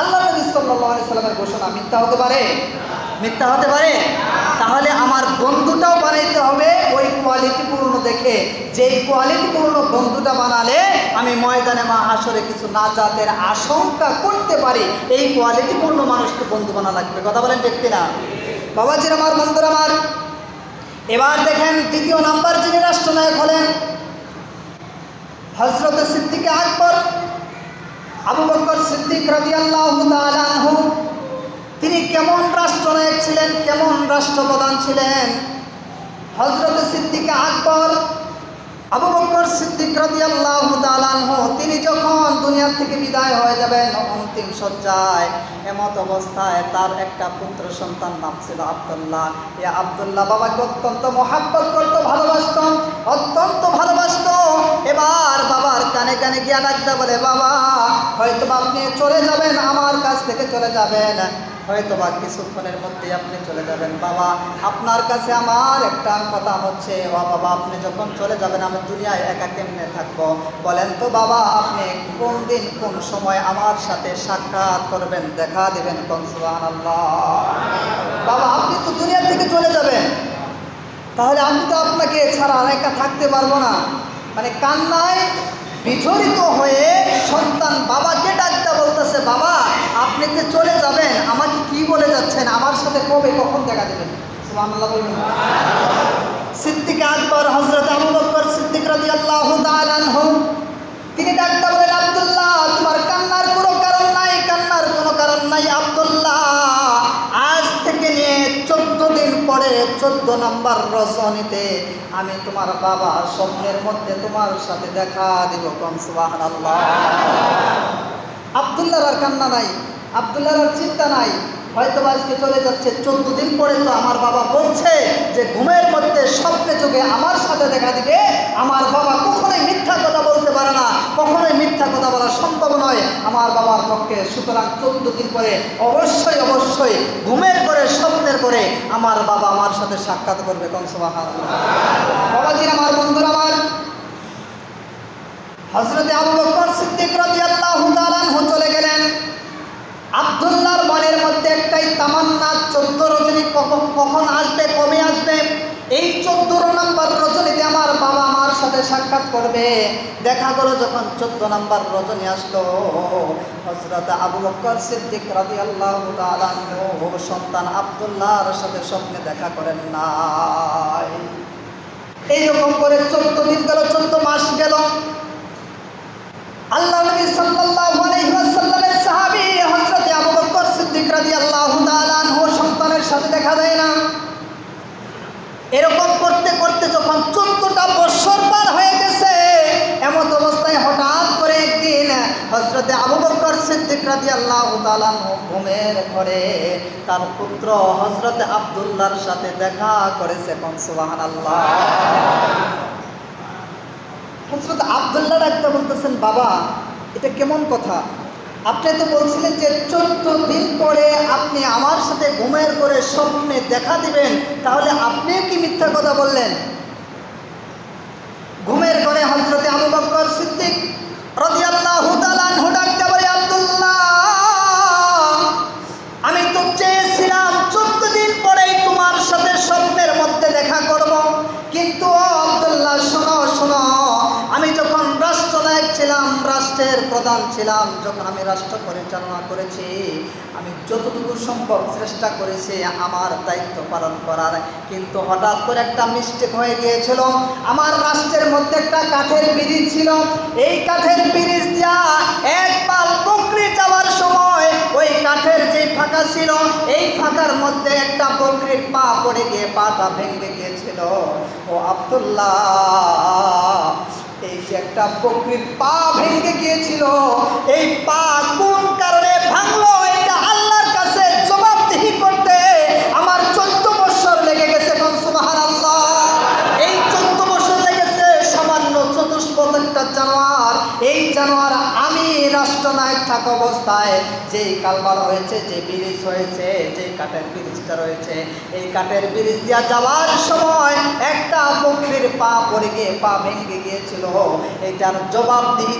আল্লাহ নবী আলাইহি সাল্লামের ঘোষণা মিথ্যা হতে পারে? মিথ্যা হতে পারে? তাহলে আমার বন্ধুটাও বানাইতে হবে, ওই কোয়ালিটিপূর্ণ দেখে। যেই কোয়ালিটিপূর্ণ বন্ধুটা বানালে আমি ময়দানে মা হাসরে কিছু নাজাতের আশঙ্কা করতে পারি। এই কোয়ালিটিপূর্ণ মানুষকে বন্ধু বানা লাগবে। কথা বলেন দেখতে না বাবাজির আমার বন্ধুর আমার। এবার দেখেন দ্বিতীয় নাম্বার যিনি রাষ্ট্রনায়ক হলেন হজরত সিদ্দিক আকবর। আবু বকর সিদ্দিক রাদিয়াল্লাহু তাআলা আনহু, তিনি কেমন রাষ্ট্রনায়ক ছিলেন, কেমন রাষ্ট্রপ্রধান ছিলেন? হজরত সিদ্দিক আকবর, আবু বকর সিদ্দিক রাদিয়াল্লাহু তাআলা আনহু, তিনি যখন দুনিয়া থেকে বিদায় হয়ে যাবেন, অন্তিম সজ্জায় এমত অবস্থায় তার একটা পুত্র সন্তান নাম ছিল আব্দুল্লাহ। এ আব্দুল্লাহ বাবাকে অত্যন্ত মহাব্বত করতো, ভালোবাসত, অত্যন্ত ভালোবাসত। এবার বাবার কানে কানে গিয়া ডাকতে বলে, বাবা হয়তো বা আপনি চলে যাবেন, আমার কাছ থেকে চলে যাবেন। হয়তো বা কিছুক্ষণের মধ্যে আপনি চলে যাবেন। বাবা, আপনার কাছে আমার একটা কথা হচ্ছে, ও বাবা, আপনি যখন চলে যাবেন, আমি দুনিয়ায় একা কেমনে থাকব? বলেন তো বাবা, আপনি কোন দিন, কোন সময় আমার সাথে সাক্ষাৎ করবেন, দেখা দেবেন কোন? আল্লাহ বাবা, আপনি তো দুনিয়া থেকে চলে যাবেন। তাহলে আমি তো আপনাকে ছাড়া একা থাকতে পারব না। মানে কান্নায় বিচলিত হয়ে সন্তান বাবাকে ডাকতে বলতেছে, বাবা, আপনি যে চলে যাবেন, আমাকে কি বলে যাচ্ছেন? আমার সাথে কবে, কখন দেখা দেবেন? সুবহানাল্লাহ বলুন সিদ্দিক আকবর হজরত আবু বকর সিদ্দিক রাদিয়াল্লাহু তাআলা আনহু, তিনি ডাকতে বলেন, আব্দুল্লাহ, তোমার কান্নার কোনো কারণ নাই, কান্নার কোনো কারণ নাই, আব্দুল্লাহ। দিন চোদ্দ নম্বর রজনীতে আমি তোমার বাবা স্বপ্নের মধ্যে তোমার সাথে দেখা দিব কম সুবাহান আল্লাহ আবদুল্লাহর আর কান্না নাই, আবদুল্লাহর আর চিন্তা নাই। হয়তো আজকে চলে যাচ্ছে, চোদ্দ দিন পরে তো আমার বাবা বলছে যে ঘুমের মধ্যে স্বপ্নে যুগে আমার সাথে দেখা দিবে। আমার বাবা কখনোই মিথ্যা কথা বলতে পারে না, কখনোই মিথ্যা কথা বলা সম্ভব নয়। আমার বাবার পক্ষে সুতরাং চোদ্দ দিন পরে অবশ্যই অবশ্যই ঘুমের করে আমার বাবা আমার সাথে সাক্ষাৎ করবে কংসবাহ বাবাজি আমার আমার। হজরতে আবু বকর সিদ্দিক রাদিয়াল্লাহু চলে গেলেন। আব্দুল্লাহর মনের মধ্যে একটাই তামান্না, চোদ্দ রজনী কখন আসবে, কবে আসবে? এই চোদ্দ নম্বর রজনীতে আমার বাবা আমার সাথে সাক্ষাৎ করবে। দেখা করো যখন চোদ্দ নম্বর রজনী আসলো। হজরত আবু বকর সিদ্দিক রাদিয়াল্লাহু আল্লাহ সন্তান আব্দুল্লাহর সাথে স্বপ্নে দেখা করেন নাই। এইরকম করে চোদ্দ দিন গেল, চোদ্দ মাস গেল। আল্লাহ নবী সাল্লাল্লাহু আলাইহি ওয়াসাল্লামের সাহাবী হযরত আবু বকর সিদ্দিক রাদিয়াল্লাহু তাআলা আনহু সন্তানের সাথে দেখা দেয় না এরকম করতে করতে যখন চোদ্দটা বছর পার হয়ে গেছে এমন অবস্থায় হঠাৎ করে একদিন হজরতে আবু বকর সিদ্দিক তাআলা আনহু ঘুমের ঘরে তার পুত্র হজরতে আব্দুল্লাহর সাথে দেখা করেছে কোন? সুবহানাল্লাহ। হজরত আবদুল্লাহ ডাকতে বলতেছেন, বাবা, এটা কেমন কথা? আপনি তো বলছিলেন যে চোদ্দ দিন পরে আপনি আমার সাথে ঘুমের করে স্বপ্নে দেখা দিবেন, তাহলে আপনি কি মিথ্যা কথা বললেন? ঘুমের ঘরে হজরতে আবু বকর সিদ্দিক রাদিয়াল্লাহু প্রধান ছিলাম যখন আমি রাষ্ট্র পরিচালনা করেছি। আমি যতটুকু সম্ভব চেষ্টা করেছি আমার দায়িত্ব পালন করার। কিন্তু হঠাৎ করে একটা মিস্টেক হয়ে গিয়েছিল। আমার রাষ্ট্রের মধ্যে একটা কাঠের ব্রিজ ছিল। এই কাঠের ব্রিজ দিয়া এক পাল বকরি যাওয়ার সময় ওই কাঠের যে ফাঁকা ছিল, এই ফাঁকার মধ্যে একটা বকরির পা পড়ে গিয়ে, পাটা ভেঙে গিয়েছিল। ও আব্দুল্লাহ একটা বকরির পা ভেঙে গিয়েছিল এই পা রাষ্ট্রনায়ক থাকা অবস্থায়, যেই কালবার হয়েছে যে ব্রিজ হয়েছে যে কাঠের ব্রিজটা রয়েছে, এই কাঠের ব্রিজ দিয়া যাওয়ার সময় একটা বকরির পা পড়ে গিয়ে, পা ভেঙে গিয়েছিল। এটার জবাবদিহি